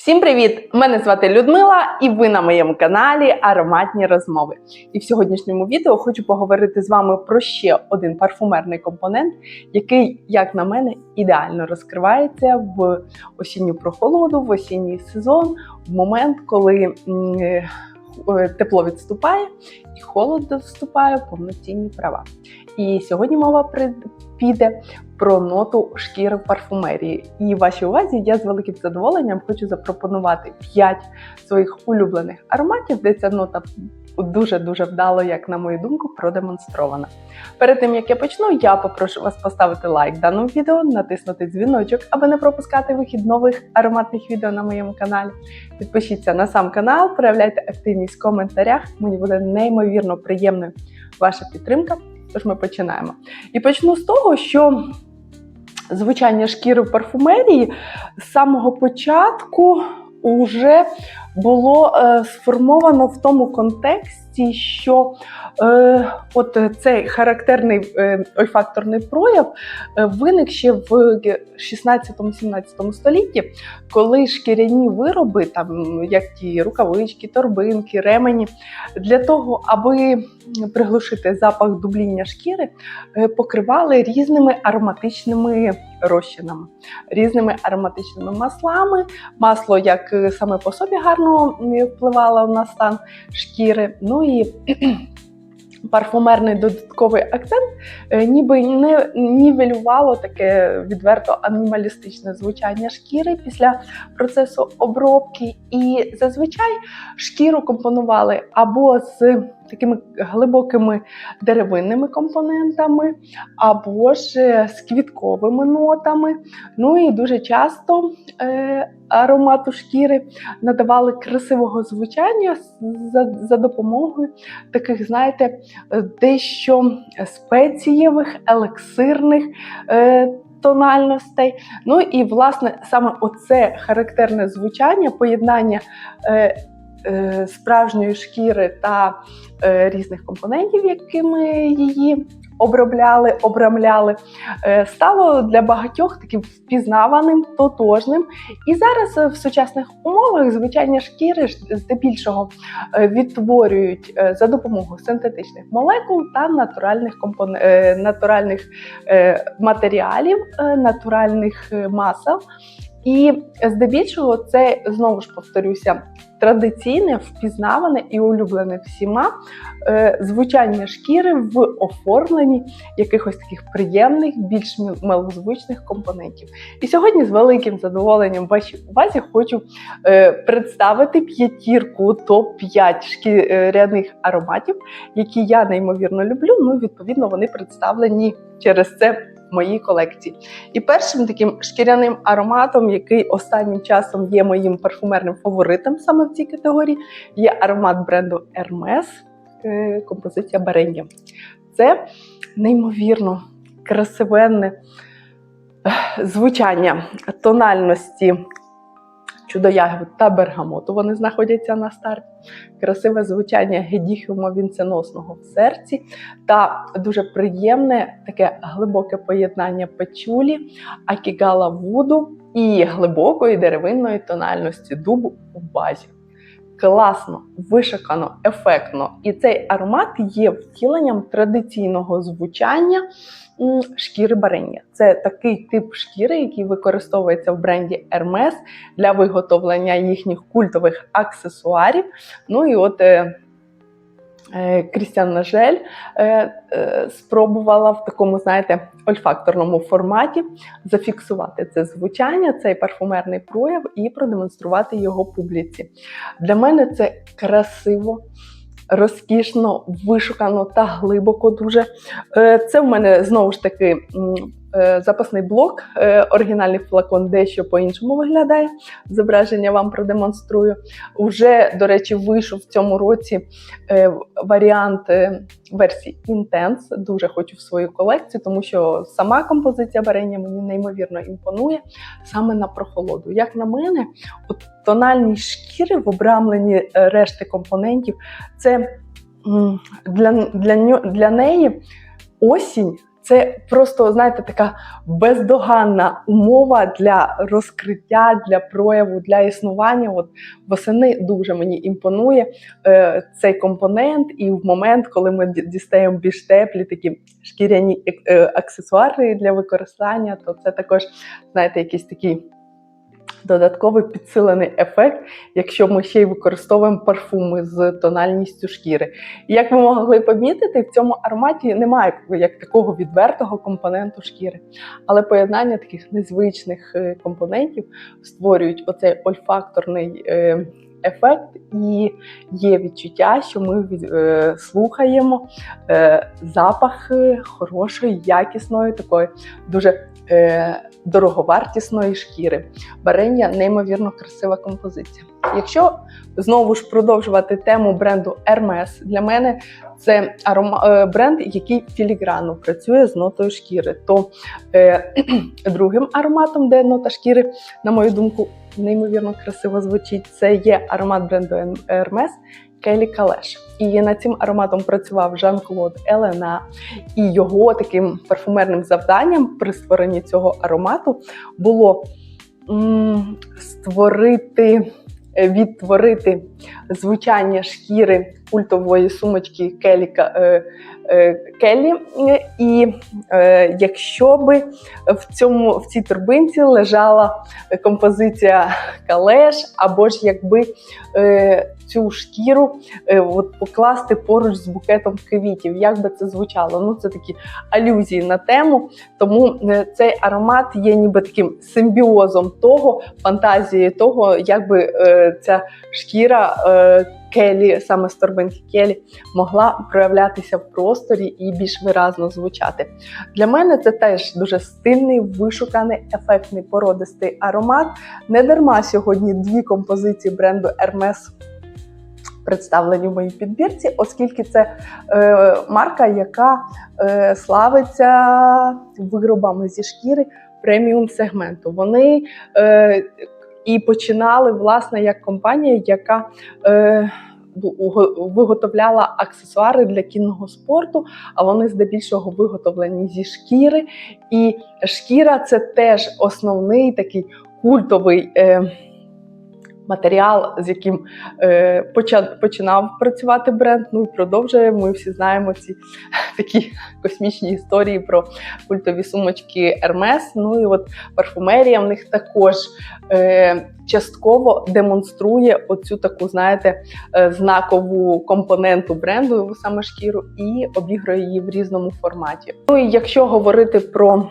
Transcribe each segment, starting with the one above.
Всім привіт! Мене звати Людмила, і ви на моєму каналі Ароматні розмови. І в сьогоднішньому відео хочу поговорити з вами про ще один парфумерний компонент, який, як на мене, ідеально розкривається в осінню прохолоду, в осінній сезон, в момент, коли е, тепло відступає і холод вступає в повноцінні права. І сьогодні мова піде про ноту шкіри в парфумерії. І вашій увазі я з великим задоволенням хочу запропонувати 5 своїх улюблених ароматів, де ця нота дуже-дуже вдало, як на мою думку, продемонстрована. Перед тим як я почну, я попрошу вас поставити лайк даному відео, натиснути дзвіночок, аби не пропускати вихід нових ароматних відео на моєму каналі. Підпишіться на сам канал, проявляйте активність в коментарях. Мені буде неймовірно приємною ваша підтримка. Тож ми починаємо. І почну з того, що звучання шкіри в парфумерії. З самого початку вже було е, сформовано в тому контексті, що е, от цей характерний е, ольфакторний прояв е, виник ще в 16-17 столітті, коли шкіряні вироби, там як ті рукавички, торбинки, ремені, для того, аби приглушити запах дубління шкіри, е, покривали різними ароматичними розчинами, різними ароматичними маслами. Масло як е, саме по собі гарно впливала на стан шкіри. Ну і парфумерний додатковий акцент е, ніби не нівелювало таке відверто анімалістичне звучання шкіри після процесу обробки. І зазвичай шкіру компонували або з такими глибокими деревинними компонентами, або ж е, з квітковими нотами. Ну і дуже часто е, аромату шкіри надавали красивого звучання за, за допомогою таких, знаєте, е, дещо спецієвих, елексирних. Е, Тональностей. Ну і власне саме оце характерне звучання, поєднання е, справжньої шкіри та е, різних компонентів, якими її обробляли, обрамляли, е, стало для багатьох таким впізнаваним, тотожним. І зараз е, в сучасних умовах звичайні шкіри здебільшого е, відтворюють е, за допомогою синтетичних молекул та натуральних компон... е, натуральних е, матеріалів, е, натуральних е, масел. І здебільшого це знову ж повторюся традиційне, впізнаване і улюблене всіма е, звучання шкіри в оформленні якихось таких приємних, більш милозвучних компонентів. І сьогодні з великим задоволенням вашій увазі хочу е, представити п'ятірку топ-5 шкіряних ароматів, які я неймовірно люблю. Ну, відповідно, вони представлені через це в моїй колекції. І першим таким шкіряним ароматом, який останнім часом є моїм парфумерним фаворитом саме в цій категорії, є аромат бренду Hermes, е, композиція Барення. Це неймовірно красивенне звучання тональності чудоягід та бергамоту. Вони знаходяться на старті. Красиве звучання гедіхіума вінценосного в серці та дуже приємне таке глибоке поєднання печулі, акігала вуду і глибокої деревинної тональності дубу у базі. Класно, вишикано, ефектно. І цей аромат є втіленням традиційного звучання шкіри барення. Це такий тип шкіри, який використовується в бренді Hermes для виготовлення їхніх культових аксесуарів. Ну і от е, Крістіан Нажель е, е, спробувала в такому, знаєте, ольфакторному форматі зафіксувати це звучання, цей парфумерний прояв і продемонструвати його публіці. Для мене це красиво. Розкішно, вишукано та глибоко дуже. Е, Це в мене знову ж таки е, запасний блок. Е, Оригінальний флакон дещо по-іншому виглядає. Зображення вам продемонструю. Уже, до речі, вийшов в цьому році е, варіант е, версії Intense. Дуже хочу в свою колекцію, тому що сама композиція варення мені неймовірно імпонує саме на прохолоду. Як на мене, от тональність шкіри в обрамленні е, решти компонентів, це для, для, для неї осінь Це просто, знаєте, така бездоганна умова для розкриття, для прояву, для існування. От восени дуже мені імпонує е, цей компонент, і в момент, коли ми дістаємо більш теплі такі шкіряні е, аксесуари для використання, то це також, знаєте, якийсь такий. Додатковий підсилений ефект, якщо ми ще й використовуємо парфуми з тональністю шкіри. І як ви могли помітити, в цьому ароматі немає як такого відвертого компоненту шкіри. Але поєднання таких незвичних е, компонентів створюють оцей ольфакторний е, ефект, і є відчуття, що ми е, слухаємо е, запах е, хорошої, якісної, такої дуже е, дороговартісної шкіри. Барення неймовірно красива композиція. Якщо знову ж продовжувати тему бренду Hermes, для мене це арома, бренд, який філігранно працює з нотою шкіри. То е, другим ароматом, де нота шкіри, на мою думку, неймовірно красиво звучить, це є аромат бренду Hermes Келі Калеш. І над цим ароматом працював Жан-Клод Елена. І його таким парфумерним завданням при створенні цього аромату було м, створити, е, відтворити звучання шкіри культової сумочки Келі, Ка- е, Келлі. Е, І е, якщо би в, в цій торбинці лежала композиція калеш, або ж якби е, цю шкіру от, покласти поруч з букетом квітів, як би це звучало? Ну, це такі алюзії на тему. Тому цей аромат є ніби таким симбіозом того, фантазії того, як би ця шкіра Келі, саме з торбинки Келі, могла проявлятися в просторі і більш виразно звучати. Для мене це теж дуже стильний, вишуканий, ефектний породистий аромат. Не дарма сьогодні дві композиції бренду Hermes представлені в моїй підбірці, оскільки це е, марка, яка е, славиться виробами зі шкіри преміум сегменту. Вони е, і починали власне як компанія, яка е, виготовляла аксесуари для кінного спорту, а вони здебільшого виготовлені зі шкіри. І шкіра це теж основний такий культовий. Е, Матеріал, з яким е, починав працювати бренд, ну і продовжує. Ми всі знаємо ці такі космічні історії про культові сумочки Hermes. Ну і от парфумерія в них також е, частково демонструє оцю таку, знаєте, е, знакову компоненту бренду, саме шкіру, і обігрує її в різному форматі. Ну і якщо говорити про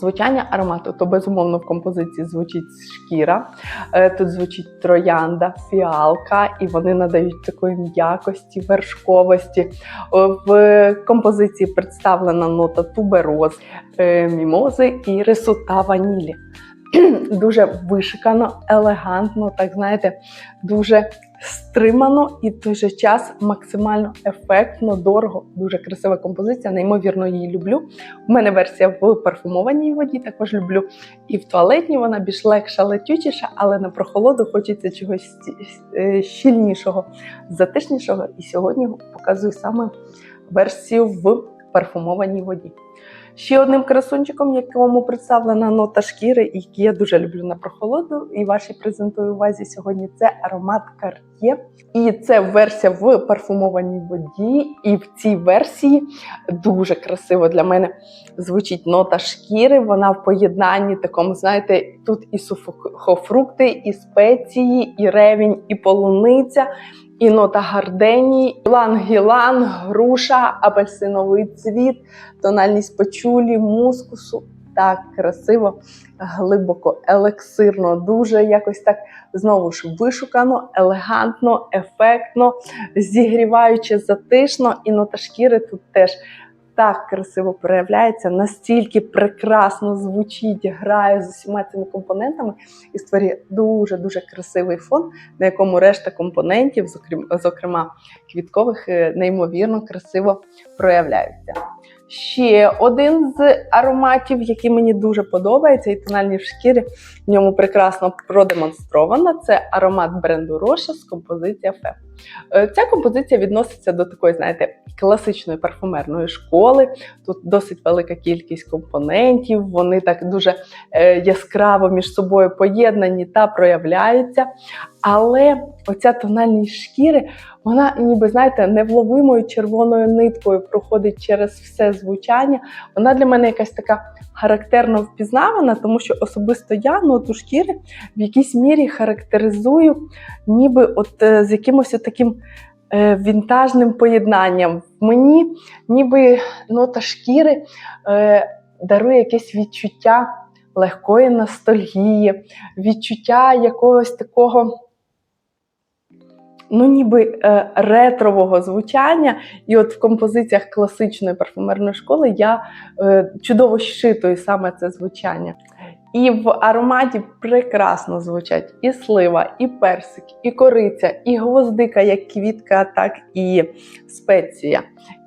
звучання аромату, то безумовно в композиції звучить шкіра. Е, Тут звучить троянда, фіалка, і вони надають такої м'якості, вершковості. В композиції представлена нота тубероз, е, мімози, ірису та ванілі. Дуже вишикано, елегантно, так знаєте, дуже стримано і в той же час максимально ефектно, дорого, дуже красива композиція. Неймовірно її люблю. У мене версія в парфумованій воді, також люблю. І в туалетній вона більш легша, летючіша, але на прохолоду хочеться чогось е, щільнішого, затишнішого. І сьогодні показую саме версію в парфумованій воді. Ще одним красунчиком, якому представлена нота шкіри, і я дуже люблю на прохолоду, і вашій презентую увазі сьогодні це аромат Cartier. І це версія в парфумованій воді. І в цій версії дуже красиво для мене звучить нота шкіри. Вона в поєднанні такому, знаєте, тут і сухофрукти, і спеції, і ревінь, і полуниця. І нота гарденії, лангілан, груша, апельсиновий цвіт, тональність печулі, мускусу. Так красиво, глибоко, елексирно, дуже якось так знову ж вишукано, елегантно, ефектно, зігріваюче, затишно. І нота шкіри тут теж так красиво проявляється, настільки прекрасно звучить, грає з усіма цими компонентами і створює дуже дуже красивий фон, на якому решта компонентів, зокрема квіткових, е, неймовірно красиво проявляються. Ще один з ароматів, який мені дуже подобається, і тональні в шкірі в ньому прекрасно продемонстровано. Це аромат бренду Роша з композиція Фе. Е, Ця композиція відноситься до такої, знаєте, класичної парфумерної школи. Тут досить велика кількість компонентів, вони так дуже е, яскраво між собою поєднані та проявляються. Але оця тональність шкіри, вона ніби знаєте, невловимою червоною ниткою проходить через все звучання. Вона для мене якась така характерно впізнавана, тому що особисто я ноту шкіри в якійсь мірі характеризую, ніби от е, з якимось таким е, вінтажним поєднанням. Мені ніби нота шкіри е, дарує якесь відчуття легкої ностальгії, відчуття якогось такого. Ну, ніби е, ретрового звучання, і от в композиціях класичної парфумерної школи я е, чудово щитую саме це звучання. І в ароматі прекрасно звучать і слива, і персик, і кориця, і гвоздика, як квітка, так і спеція,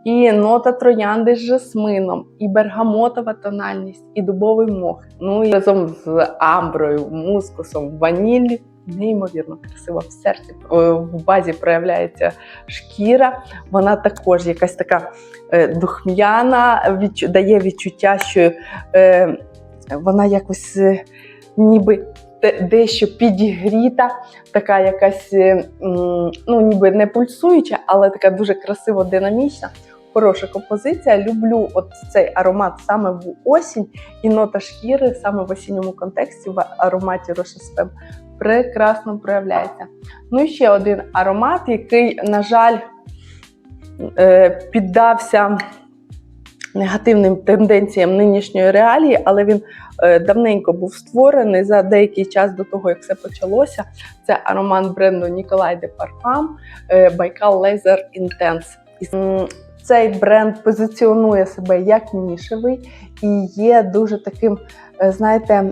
і нота троянди з жасмином, і бергамотова тональність, і дубовий мох. Ну і разом з амброю, мускусом, ваніллю. Неймовірно красиво в серці Е, в базі проявляється шкіра. Вона також якась така е, духм'яна, дає відчуття, що е, вона якось е, ніби дещо підігріта, така якась, е, ну ніби не пульсуюча, але така дуже красиво динамічна. Хороша композиція. Люблю от цей аромат саме в осінь, і нота шкіри саме в осінньому контексті в ароматі Рошеспем прекрасно проявляється. Ну і ще один аромат, який, на жаль, е, піддався негативним тенденціям нинішньої реалії, але він е, давненько був створений за деякий час до того, як все почалося. Це аромат бренду Ніколай де Парфам Байкал Laser Intense. Цей бренд позиціонує себе як нішевий і є дуже таким, е, знаєте,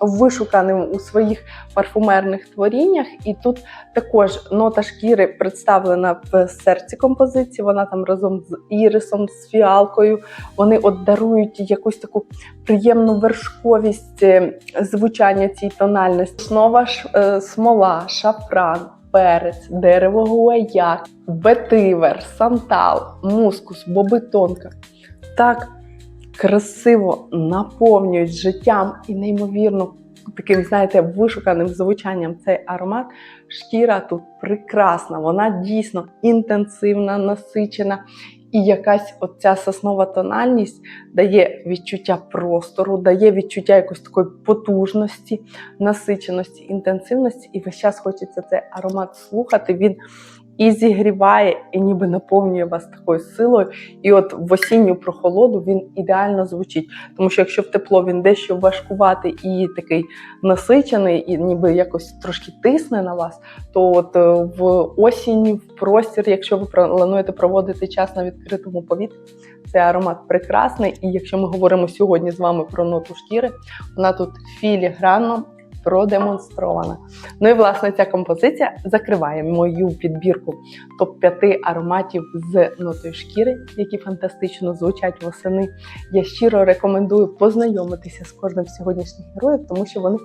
вишуканим у своїх парфумерних творіннях. І тут також нота шкіри представлена в серці композиції. Вона там разом з ірисом, з фіалкою. Вони от дарують якусь таку приємну вершковість е, звучання цій тональності. Основа ж е, смола, шафран. Перець, дерево гуаяк, ветивер, сантал, мускус, бобитонка. Так красиво наповнюють життям і неймовірно таким, знаєте, вишуканим звучанням цей аромат. Шкіра тут прекрасна, вона дійсно інтенсивна, насичена. І якась оця соснова тональність дає відчуття простору, дає відчуття якоїсь такої потужності, насиченості, інтенсивності. І весь час хочеться цей аромат слухати. Він і зігріває, і ніби наповнює вас такою силою. І от в осінню прохолоду він ідеально звучить. Тому що якщо в тепло він дещо важкуватий і такий насичений, і ніби якось трошки тисне на вас, то от е, в осінь, в простір, якщо ви плануєте проводити час на відкритому повітрі, цей аромат прекрасний. І якщо ми говоримо сьогодні з вами про ноту шкіри, вона тут філігранно продемонстрована. Ну і власне ця композиція закриває мою підбірку топ-5 ароматів з нотою шкіри, які фантастично звучать восени. Я щиро рекомендую познайомитися з кожним сьогоднішніх героїв, тому що вони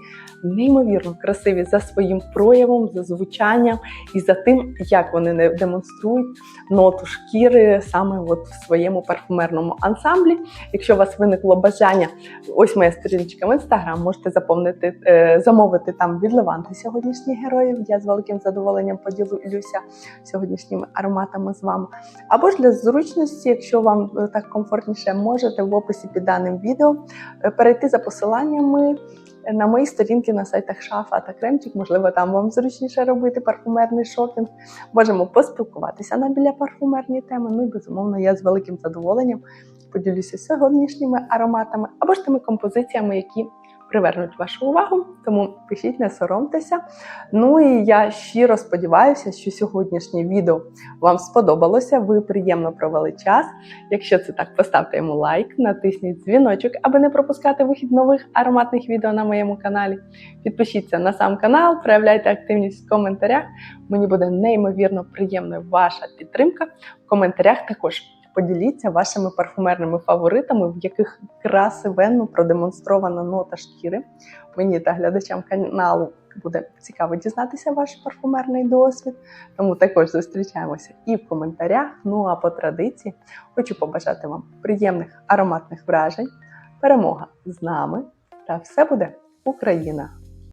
неймовірно красиві за своїм проявом, за звучанням і за тим, як вони демонструють ноту шкіри саме от в своєму парфумерному ансамблі. Якщо у вас виникло бажання, ось моя сторіночка в інстаграм, можете заповнити, е, замовити там від Леванти сьогоднішніх героїв. Я з великим задоволенням поділюся сьогоднішніми ароматами з вами. Або ж для зручності, якщо вам е, так комфортніше, можете в описі під даним відео е, перейти за посиланнями. На мої сторінки на сайтах Шафа та Кремчик, можливо, там вам зручніше робити парфумерний шопінг. Можемо поспілкуватися на біля парфумерні теми. Ну і безумовно, я з великим задоволенням поділюся сьогоднішніми ароматами або ж тими композиціями, які привернуть вашу увагу. Тому пишіть, не соромтеся. Ну і я щиро сподіваюся, що сьогоднішнє відео вам сподобалося. Ви приємно провели час. Якщо це так, поставте йому лайк, натисніть дзвіночок, аби не пропускати вихід нових ароматних відео на моєму каналі. Підпишіться на сам канал, проявляйте активність в коментарях. Мені буде неймовірно приємною ваша підтримка. В коментарях також поділіться вашими парфумерними фаворитами, в яких красивенно продемонстрована нота шкіри. Мені та глядачам каналу Буде цікаво дізнатися ваш парфумерний досвід. Тому також зустрічаємося і в коментарях. Ну а по традиції хочу побажати вам приємних ароматних вражень, перемога з нами та все буде Україна!